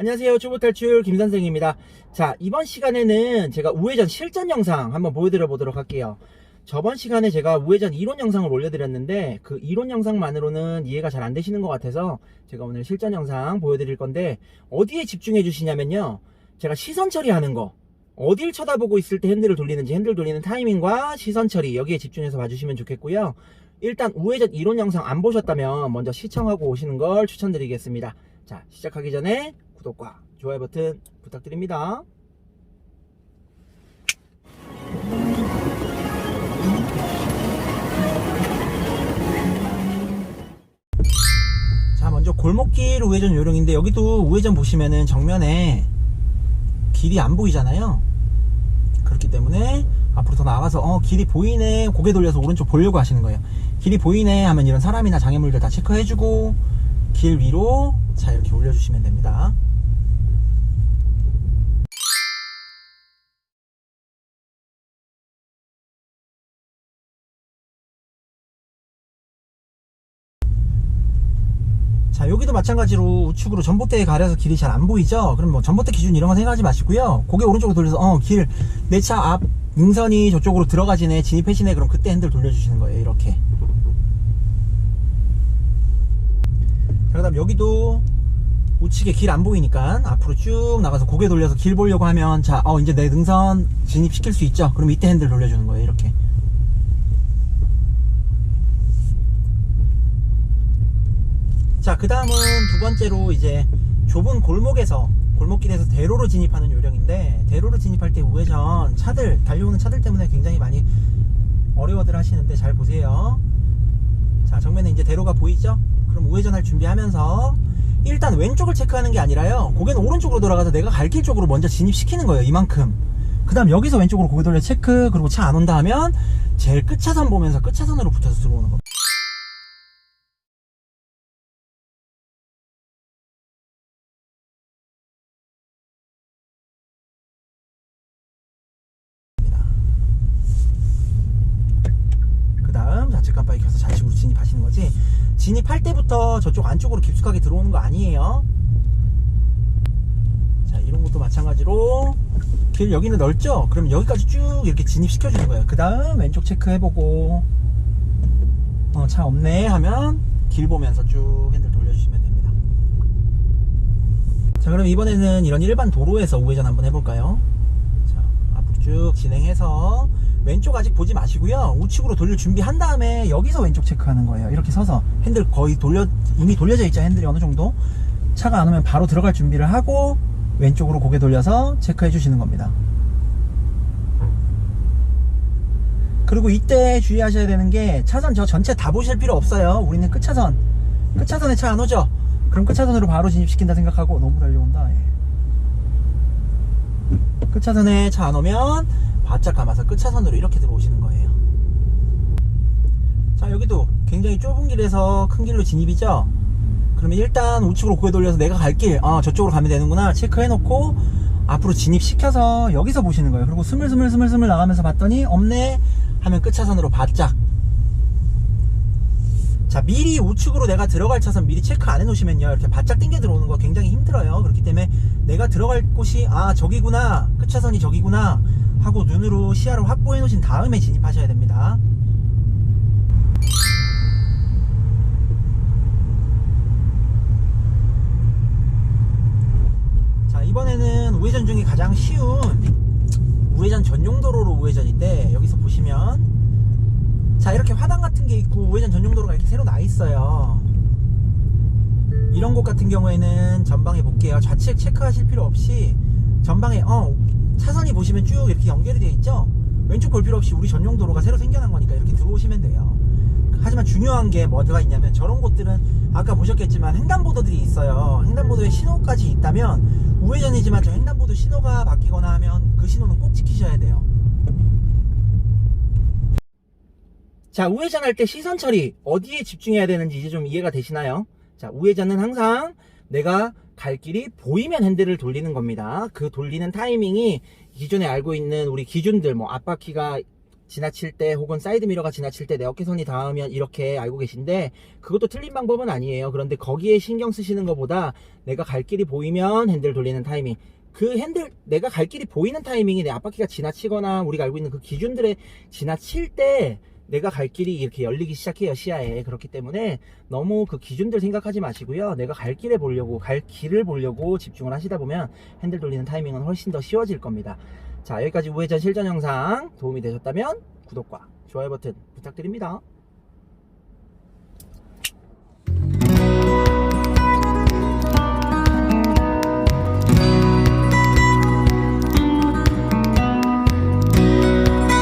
안녕하세요. 초보탈출 김선생입니다. 자, 이번 시간에는 제가 우회전 실전 영상 한번 보여드려 보도록 할게요. 저번 시간에 제가 우회전 이론 영상을 올려드렸는데 그 이론 영상만으로는 이해가 잘 안 되시는 것 같아서 제가 오늘 실전 영상 보여드릴 건데 어디에 집중해 주시냐면요. 제가 시선 처리하는 거 어딜 쳐다보고 있을 때 핸들을 돌리는지 핸들 돌리는 타이밍과 시선 처리 여기에 집중해서 봐주시면 좋겠고요. 일단 우회전 이론 영상 안 보셨다면 먼저 시청하고 오시는 걸 추천드리겠습니다. 자, 시작하기 전에 구독과 좋아요 버튼 부탁드립니다. 자, 먼저 골목길 우회전 요령인데 여기도 우회전 보시면은 정면에 길이 안 보이잖아요. 그렇기 때문에 앞으로 더 나가서 어 길이 보이네 고개 돌려서 오른쪽 보려고 하시는 거예요. 길이 보이네 하면 이런 사람이나 장애물들 다 체크해주고 길 위로 자 이렇게 올려주시면 됩니다. 자 여기도 마찬가지로 우측으로 전봇대에 가려서 길이 잘 안 보이죠? 그럼 뭐 전봇대 기준 이런 거 생각하지 마시고요. 고개 오른쪽으로 돌려서 어 길 내 차 앞 능선이 저쪽으로 들어가지네 진입해지네 그럼 그때 핸들 돌려주시는 거예요 이렇게. 자 그 다음 여기도 우측에 길 안 보이니까 앞으로 쭉 나가서 고개 돌려서 길 보려고 하면 자 어 이제 내 능선 진입시킬 수 있죠 그럼 이때 핸들 돌려주는 거예요 이렇게 자, 그 다음은 두 번째로 이제 좁은 골목에서, 골목길에서 대로로 진입하는 요령인데, 대로로 진입할 때 우회전 차들, 달려오는 차들 때문에 굉장히 많이 어려워들 하시는데 잘 보세요. 자, 정면에 이제 대로가 보이죠? 그럼 우회전할 준비하면서, 일단 왼쪽을 체크하는 게 아니라요, 고개는 오른쪽으로 돌아가서 내가 갈 길 쪽으로 먼저 진입시키는 거예요, 이만큼. 그 다음 여기서 왼쪽으로 고개 돌려 체크, 그리고 차 안 온다 하면, 제일 끝차선 보면서 끝차선으로 붙어서 들어오는 겁니다. 다음 좌측 깜빡이 켜서 좌측으로 진입하시는 거지? 진입할 때부터 저쪽 안쪽으로 깊숙하게 들어오는 거 아니에요? 자 이런 것도 마찬가지로 길 여기는 넓죠? 그럼 여기까지 쭉 이렇게 진입시켜 주는 거예요. 그 다음 왼쪽 체크해보고 어, 차 없네 하면 길 보면서 쭉 핸들 돌려주시면 됩니다. 자 그럼 이번에는 이런 일반 도로에서 우회전 한번 해볼까요 자 앞으로 쭉 진행해서 왼쪽 아직 보지 마시고요. 우측으로 돌릴 준비한 다음에 여기서 왼쪽 체크하는 거예요. 이렇게 서서 핸들 거의 돌려 이미 돌려져 있죠 핸들이 어느 정도. 차가 안 오면 바로 들어갈 준비를 하고 왼쪽으로 고개 돌려서 체크해 주시는 겁니다. 그리고 이때 주의하셔야 되는 게 차선 저 전체 다 보실 필요 없어요. 우리는 끝차선. 끝차선에 차 안 오죠? 그럼 끝차선으로 바로 진입시킨다 생각하고 너무 달려온다. 예. 끝차선에 차 안 오면 바짝 감아서 끝차선으로 이렇게 들어오시는 거예요. 자, 여기도 굉장히 좁은 길에서 큰 길로 진입이죠? 그러면 일단 우측으로 고개 돌려서 내가 갈 길, 아, 저쪽으로 가면 되는구나. 체크해 놓고 앞으로 진입시켜서 여기서 보시는 거예요. 그리고 스물스물스물스물 나가면서 봤더니 없네 하면 끝차선으로 바짝. 자, 미리 우측으로 내가 들어갈 차선 미리 체크 안 해놓으시면요. 이렇게 바짝 당겨 들어오는 거 굉장히 힘들어요. 그렇기 때문에 내가 들어갈 곳이, 아, 저기구나. 끝차선이 저기구나. 하고 눈으로 시야를 확보해 놓으신 다음에 진입하셔야 됩니다. 자, 이번에는 우회전 중에 가장 쉬운 우회전 전용 도로로 우회전인데 여기서 보시면 자, 이렇게 화단 같은 게 있고 우회전 전용 도로가 이렇게 새로 나 있어요. 이런 곳 같은 경우에는 전방에 볼게요. 좌측 체크하실 필요 없이 전방에 어 차선이 보시면 쭉 이렇게 연결이 되어 있죠. 왼쪽 볼 필요 없이 우리 전용 도로가 새로 생겨난 거니까 이렇게 들어오시면 돼요. 하지만 중요한 게 뭐가 있냐면 저런 곳들은 아까 보셨겠지만 횡단보도들이 있어요. 횡단보도에 신호까지 있다면 우회전이지만 저 횡단보도 신호가 바뀌거나 하면 그 신호는 꼭 지키셔야 돼요. 자, 우회전 할 때 시선 처리 어디에 집중해야 되는지 이제 좀 이해가 되시나요? 자, 우회전은 항상 내가 갈 길이 보이면 핸들을 돌리는 겁니다. 그 돌리는 타이밍이 기존에 알고 있는 우리 기준들, 뭐 앞바퀴가 지나칠 때 혹은 사이드 미러가 지나칠 때 내 어깨선이 닿으면 이렇게 알고 계신데 그것도 틀린 방법은 아니에요. 그런데 거기에 신경 쓰시는 것보다 내가 갈 길이 보이면 핸들 돌리는 타이밍 그 핸들 내가 갈 길이 보이는 타이밍이 내 앞바퀴가 지나치거나 우리가 알고 있는 그 기준들에 지나칠 때 내가 갈 길이 이렇게 열리기 시작해요 시야에. 그렇기 때문에 너무 그 기준들 생각하지 마시고요. 내가 갈 길에 보려고 갈 길을 보려고 집중을 하시다 보면 핸들 돌리는 타이밍은 훨씬 더 쉬워질 겁니다. 자 여기까지 우회전 실전 영상 도움이 되셨다면 구독과 좋아요 버튼 부탁드립니다